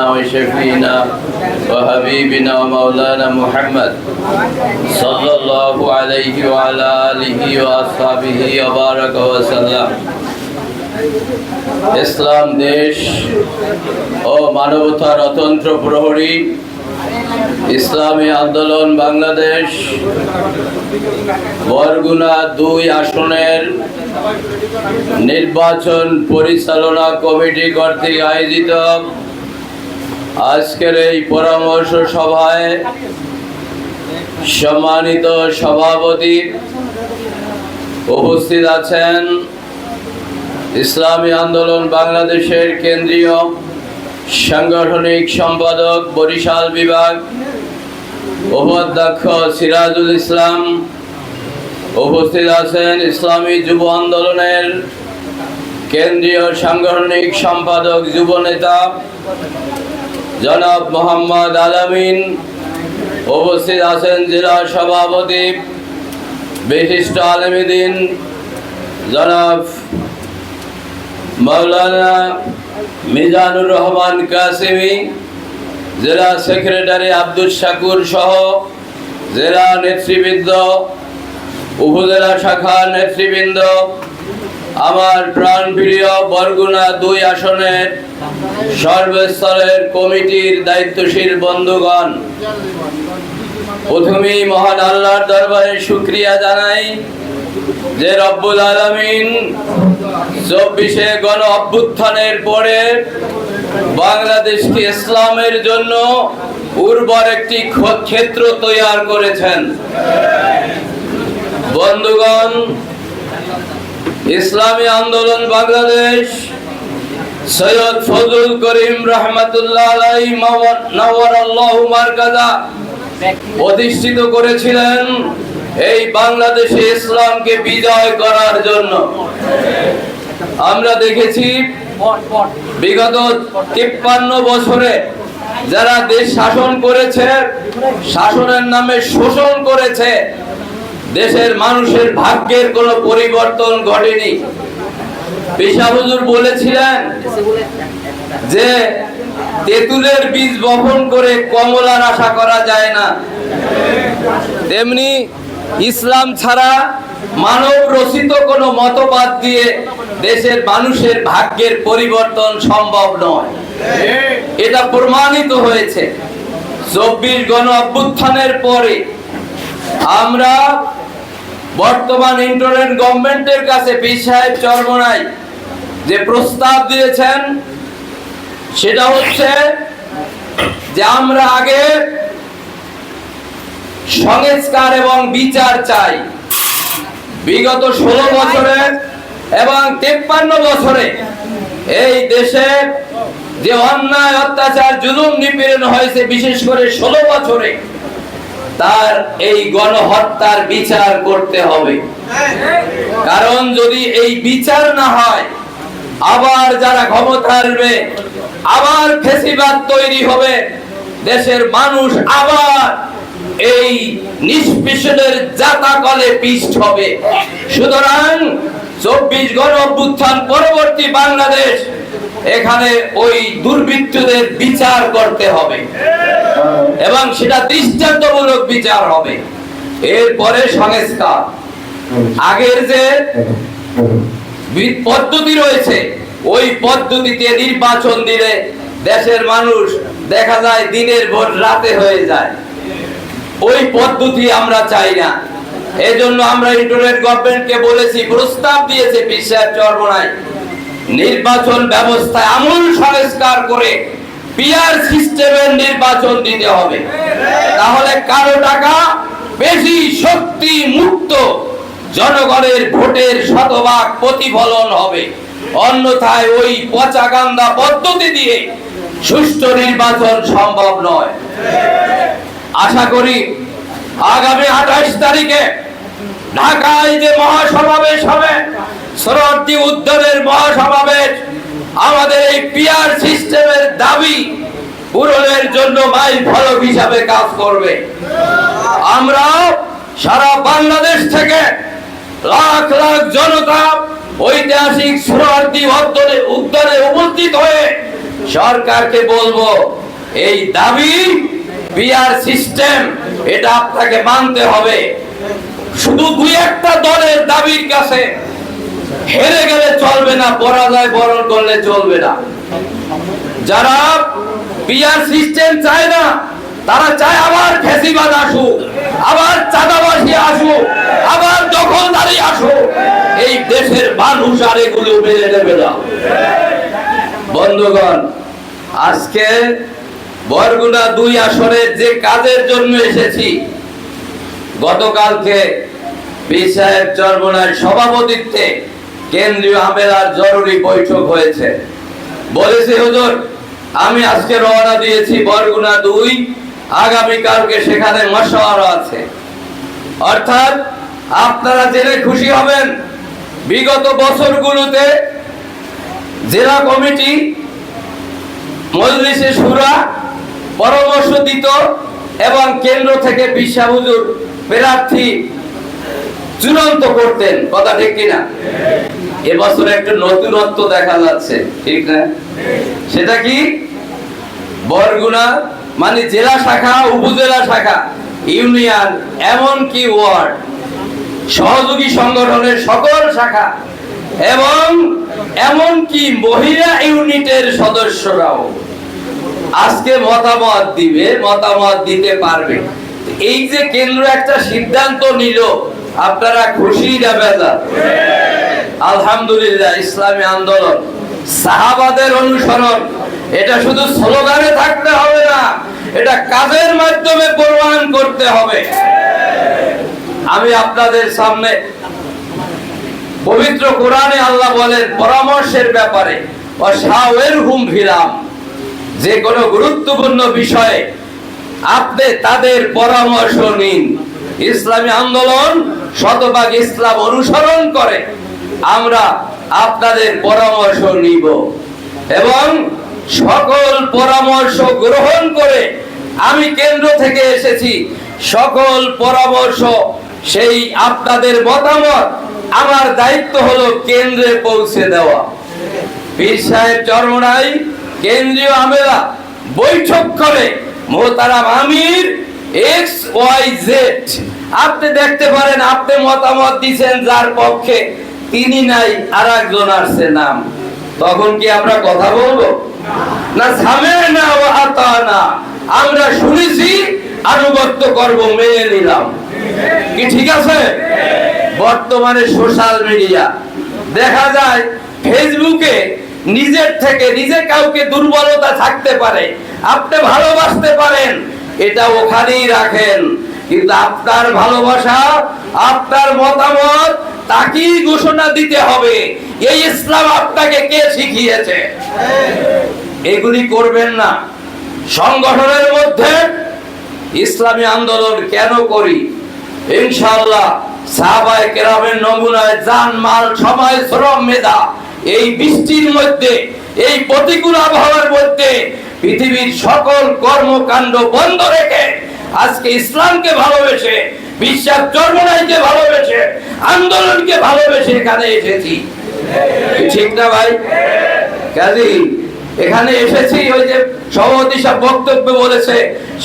وشفينا وحبيبنا ومولانا محمد صلى الله عليه وعلى آله وأصحابه وبارك وسلم ইসলাম দেশ ও মানবতার অতন্ত্র প্রহরী ইসলামী আন্দোলন বাংলাদেশ বরগুনা দুই আসনের নির্বাচন পরিচালনা কমিটি কর্তৃক আয়োজিত আজকের এই পরামর্শ সভায় সম্মানিত সভাপতি উপস্থিত আছেন ইসলামী আন্দোলন বাংলাদেশের কেন্দ্রীয় সাংগঠনিক সম্পাদক, বরিশাল বিভাগ উপাধ্যক্ষ সিরাজুল ইসলাম উপস্থিত আছেন ইসলামী যুব আন্দোলনের কেন্দ্রীয় সাংগঠনিক সম্পাদক, যুব নেতা জনাব মোহাম্মদ আলামিন উপস্থিত আছেন জেলা সভাপতি বিশিষ্ট আলমীদিন জনাব মৌলানা মিজানুর রহমান কাসিমি, জেলা সেক্রেটারি আব্দুল শাকুর সহ জেলা নেতৃবৃন্দ, উপজেলা শাখার নেতৃবৃন্দ আমার প্রাণপ্রিয় বরগুনা দুই আসনের সর্বস্তরের কমিটির দায়িত্বশীল বন্ধুগণ, প্রথমেই মহান আল্লাহর দরবারে শুক্রিয়া জানাই যে রব্বুল আলমিন চব্বিশে গণ অভ্যুত্থানের পরে বাংলাদেশকে ইসলামের জন্য উর্বর একটি ক্ষেত্র তৈয়ার করেছেন। বন্ধুগণ ইসলামী আন্দোলন বাংলাদেশ, সৈয়দ ফজল করিম রহমতুল্লাহ প্রতিষ্ঠিত করেছিলেন এই বাংলাদেশে ইসলামকে বিজয় করার জন্য। আমরা দেখেছি বিগত তিপ্পান্ন বছরে যারা দেশ শাসন করেছে, শাসনের নামে শোষণ করেছে দেশের মানুষের ভাগ্যের কোনো পরিবর্তন ঘটেনি। পেশা বলেছিলেন যে তেঁতুলের বীজ বপন করে কমলার আশা করা যায় না। তেমনি ইসলাম ছাড়া মানব রচিত কোনো মতবাদ দিয়ে দেশের মানুষের ভাগ্যের পরিবর্তন সম্ভব নয়। এটা প্রমাণিত হয়েছে। চব্বিশ গণ অভ্যুত্থানের পরে আমরা বর্তমান ইন্টারনেট গভর্নমেন্টের কাছে পীর সাহেব চরমনাই যে প্রস্তাব দিয়েছেন, সেটা হচ্ছে যে আমরা আগে সংস্কার এবং বিচার চাই। বিগত ষোলো বছরে এবং তেপ্পান্ন বছরে এই দেশে যে অন্যায়, অত্যাচার, জুলুম নিপীড়ন হয়েছে, বিশেষ করে ষোলো বছরে তার এই গণহত্যার বিচার করতে হবে। কারণ যদি এই বিচার না হয়, আবার যারা ক্ষমতা আসবে, আবার ফেসিবাদ তৈরি হবে, দেশের মানুষ আবার এই নিষ্পেষণের জাতা কলে পিষ্ট হবে। সুতরাং চব্বিশ গণ অভ্যুত্থান পরবর্তী বাংলাদেশ, এখানে ওই দুর্বৃত্তদের বিচার করতে হবে। এবং সেটা দৃষ্টান্তমূলক বিচার হবে। এরপরে সংস্কার। আগের যে পদ্ধতি রয়েছে, ওই পদ্ধতিতে নির্বাচন দিলে দেশের মানুষ দেখা যায় দিনের ভোট রাতে হয়ে যায়। ওই পদ্ধতি আমরা চাই না। এজন্য আমরা ইন্টারনেট গভর্নমেন্টকে বলেছি, প্রস্তাব দিয়েছে বিশ্বাস চর্মনায়। নির্বাচন ব্যবস্থায় আমূল সংস্কার করে পিয়ার সিস্টেমের নির্বাচন দিতে হবে। তাহলে কারও টাকা বেশি শক্তি মুক্ত জনগণের ভোটের শতভাগ প্রতিফলন হবে। অন্যথায় ওই পচা গান্দা পদ্ধতি দিয়ে সুষ্ঠু নির্বাচন সম্ভব নয়। আশা করি আগামী আঠাশ তারিখে ঢাকায় যে মহাসমাবেশ হবে শরণার্থী উদ্যানের মহাসমাবেশ, আমাদের এই পিয়ার সিস্টেমের দাবি পূরণের জন্য মাইল ফলক হিসাবে কাজ করবে। আমরা সারা বাংলাদেশ থেকে লাখ লাখ জনতা ঐতিহাসিক শরণার্থী উদ্যানে উদ্যানে উপস্থিত হয়ে সরকারকে বলব, এই দাবি বিআর সিস্টেম, এটা আপনাকে মানতে হবে। শুধু দুই একটা দলের দাবির কাছে হেরে গেলে চলবে না, পরাজয় বরণ করলে চলবে না। যারা পিআর সিস্টেম চায় না, তারা চায় আবার ফেসিবাদ আসুক, আবার চাঁদাবাসী আসুক, আবার দখলদারি আসুক। এই দেশের মানুষ আর এগুলো মেনে নেবে না। বন্ধুগণ, আজকে বরগুনা দুই আসরে যে কাজের জন্য এসেছি গতকালকে পীর সাহেব সভাপতিত্বে কেন্দ্রীয় আমেলার জরুরি বৈঠক হয়েছে। বলেছে, হুজুর, আমি আজকে রওনা দিয়েছি বরগুনা দুই আগামী কালকে সেখানে মশওয়ারা আছে। অর্থাৎ আপনারা জেনে খুশি হবেন, বিগত বছরগুলোতে জেলা কমিটি মজলিসে সুরা পরামর্শ দিত এবং কেন্দ্র থেকে বিশ্বা হুজুর প্রার্থী চূড়ান্ত করতেন, কথা ঠিক কিনা? এবছর একটু নতুনত্ব দেখা যাচ্ছে, ঠিক না? সেটা কি? বরগুনা মানে জেলা শাখা, উপজেলা শাখা, ইউনিয়ন ওয়ার্ড, সহযোগী সংগঠনের সকল শাখা, এবং এমনকি মহিলা ইউনিটের সদস্যরাও। আজকে মতামত দিবে, মতামত দিতে পারবে। এই যে কেন্দ্র একটা সিদ্ধান্ত নিল, আপনারা খুশি না আলহামদুলিল্লাহ, ইসলামী আন্দোলন। সাহাবাদের অনুসরণ, এটা শুধু স্লোগানে থাকতে হবে না, এটা কাজের মাধ্যমে প্রমাণ করতে হবে। আমি আপনাদের সামনে পবিত্র কোরআনে আল্লাহ বলেন, পরামর্শের ব্যাপারে অসাওয়ের হুম ভিরাম যে কোনো গুরুত্বপূর্ণ বিষয়ে আপনি তাদের পরামর্শ নিন। ইসলামী আন্দোলন শতভাগ ইসলাম অনুসরণ করে। আমরা আপনাদের পরামর্শ নিব এবং সকল পরামর্শ গ্রহণ করে আমি কেন্দ্র থেকে এসেছি। সকল পরামর্শ, সেই আপনাদের মতামত আমার দায়িত্ব হলো কেন্দ্রে পৌঁছে দেওয়া। পীর সাহেব চরমনাই কেন্দ্রীয় আমেলা বৈঠক করে মোহতারাম আমির এক্স ওয়াই জেড। আপনি দেখতে পারেন, আপনি মতামত দিছেন যার পক্ষে, তিনি নাই আর একজন আসছে নাম। তখন কি আমরা কথা বলব? না সামে না ও না আমরা শুনেছি, আনুগত্য করব, মেনে নিলাম। কি ঠিক আছে? বর্তমানে সোশ্যাল মিডিয়া দেখা যায় ফেসবুকে নিজের থেকে নিজে কাউকে দুর্বলতা থাকতে পারে, আপনি ভালোবাসতে পারেন, এটা ওখানেই রাখেন। কিন্তু আপনার ভালোবাসা, আপনার মতামত, তাকেই ঘোষণা দিতে হবে, এই ইসলাম আপনাকে কে শিখিয়েছে? এগুলি করবেন না। সংগঠনের মধ্যে ইসলামী আন্দোলন কেন করি? ইনশাআল্লাহ সাহাবায়ে কেরামের নমুনায় জান মাল সময় শ্রম, মেধা এই বৃষ্টির মধ্যে, এই প্রতিকূল আবহাওয়ার মধ্যে পৃথিবীর সকল কর্মকাণ্ড বন্ধ রেখে আজকে ইসলামকে ভালোবেসে, বিশ্বাস জন্মনাইকে ভালোবেসে, আন্দোলনকে ভালোবেসে এখানে এসেছি। ঠিক না ভাই? কাজী এখানে এসেছি, ওই যে সভাপতি সব বক্তব্য বলেছে,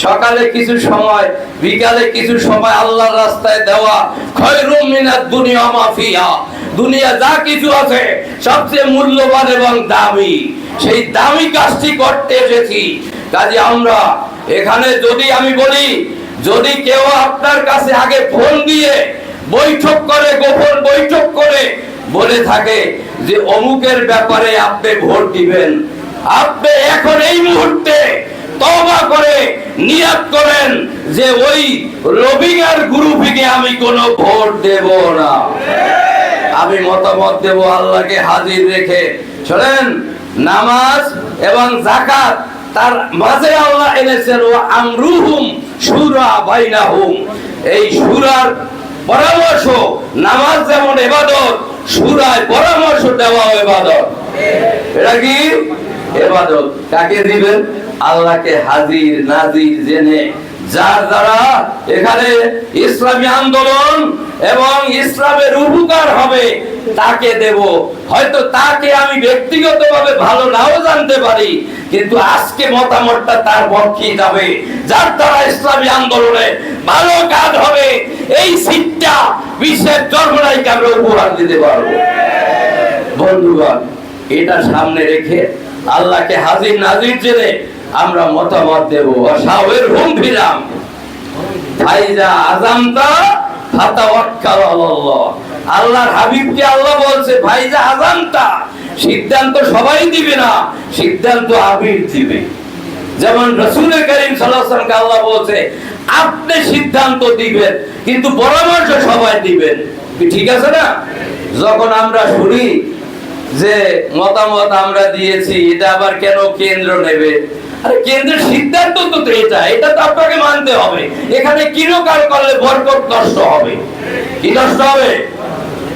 সকালে কিছু সময়, বিকালে কিছু সময় আল্লাহর রাস্তায় দেওয়া, খয়রুম মিনাত দুনিয়া মাফিয়া দুনিয়া যা কিছু আছে, সবচেয়ে মূল্যবান এবং দামি। সেই দামি কাজটি করতে এসেছি। কাজে আমরা, এখানে যদি আমি বলি, যদি কেউ আপনার কাছে আগে ফোন দিয়ে বৈঠক করে, গোপন বৈঠক করে বলে থাকে যে অমুকের ব্যাপারে আপনি ভোট দিবেন আপনি এখন এই মুহূর্তে তবা করে নিয়াত করেন যে ওই রবিগার গ্রুপিকে আমি কোনো ভোট দেব না। আমি মতামত দেব আল্লাহকে হাজির রেখে। শোনেন, নামাজ এবং জাকাত তার মাঝে আল্লাহ এনেছেন ও আমরুহুম সুরা বাইনাহুম। এই সুরার পরামর্শ, নামাজ যেমন এবাদত সুরায় পরামর্শ দেওয়া এবাদত। এটা কি? এবাদত কাকে দিবেন? আল্লাহকে হাজির নাজির জেনে। যার দ্বারা এখানে ইসলামী আন্দোলন এবং ইসলামের উপকার হবে, তাকে দেব। হয়তো তাকে আমি ব্যক্তিগতভাবে ভালো নাও জানতে পারি, কিন্তু আজকে মতামতটা তার পক্ষেই যাবে। যার দ্বারা ইসলামী আন্দোলনে ভালো কাজ হবে, এই সিটটা বিশ্বের আমরা উপহার দিতে পারব। বন্ধুগণ, এটা সামনে রেখে আল্লাহকে হাজির নাজির জেনে আমরা মতামত দেব। অসাবের হুম ফিরাম ফাইজা আজামতা ফাতাওয়াক্কাল আলাল্লাহ। আল্লাহর হাবিবকে আল্লাহ বলছে, ফাইজা আজামতা সিদ্ধান্ত সবাই দিবে না, সিদ্ধান্ত হাবিব দিবে। যেমন রসুলের করিম সাল্লাল্লাহু আল্লাহ বলছে, আপনি সিদ্ধান্ত দিবেন, কিন্তু পরামর্শ সবাই দিবেন। ঠিক আছে না? যখন আমরা শুনি যে মতামত আমরা দিয়েছি, এটা আবার কেন কেন্দ্র নেবে? আরে কেন্দ্রের সিদ্ধান্ত তো এটা এটা তো আপনাকে মানতে হবে। এখানে কিরকাল করলে বরকত নষ্ট হবে। কি নষ্ট হবে?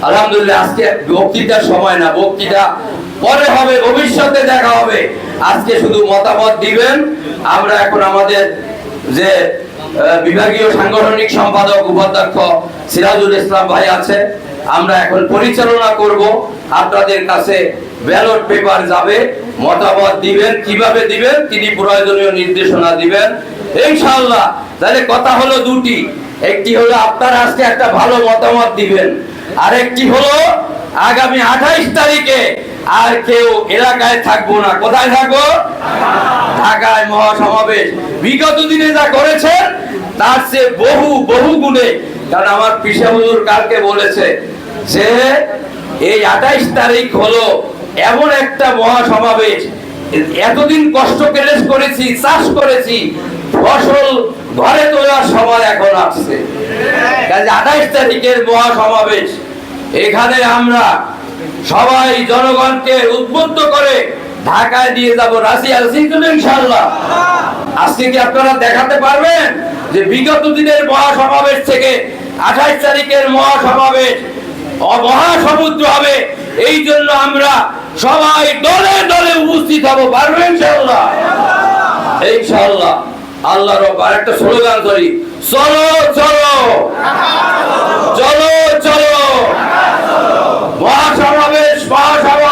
আলহামদুলিল্লাহ, আজকে বক্তৃতার সময় না, বক্তৃতা পরে হবে, ভবিষ্যতে দেখা হবে। আজকে শুধু মতামত দিবেন। আমরা এখন আমাদের যে বিভাগীয় সাংগঠনিক সম্পাদক, উপাধ্যক্ষ সিরাজুল ইসলাম ভাই আছে। আমরা এখন পরিচালনা করব। আপনাদের কাছে ব্যালট পেপার যাবে, মতামত দিবেন, কীভাবে দিবেন, তিনি প্রয়োজনীয় নির্দেশনা দিবেন। ইনশাআল্লাহ, তাহলে কথা হলো দুটি। একটি হলো আপনারা আজকে একটা ভালো মতামত দিবেন। আরেকটি হলো, আগামী আঠাইশ তারিখে আর কেউ এলাকায় থাকব না। কোথায় থাকব? ঢাকায় মহাসমাবেশ। বিগত দিনে যা করেছেন, তার চেয়ে বহু বহু গুণে কারণ আমার পিসাবুর কালকে বলেছে যে, এই আঠাইশ তারিখ হলো এমন একটা মহাসমাবেশ। এতদিন কষ্ট কেলেস করেছি, চাষ করেছি, ফসল ঘরে তোলার সময় এখন আসছে। আঠাইশ তারিখের মহাসমাবেশ। এখানে আমরা সবাই জনগণকে উদ্বুদ্ধ করে ঢাকায় দিয়ে যাব রাশি আছি তো ইনশাল্লাহ আজকে কি আপনারা দেখাতে পারবেন যে বিগত দিনের মহাসমাবেশ থেকে আঠাশ তারিখের মহাসমাবেশ মহাসমুদ্র হবে। এই জন্য আমরা সবাই দলে দলে উপস্থিত হব। পারবেন ইনশাল্লাহ ইনশাল্লাহ আল্লাহ রব্বার একটা স্লোগান করি, চলো চলো। চলো চলো। মহাসমাবেশ মহাসভা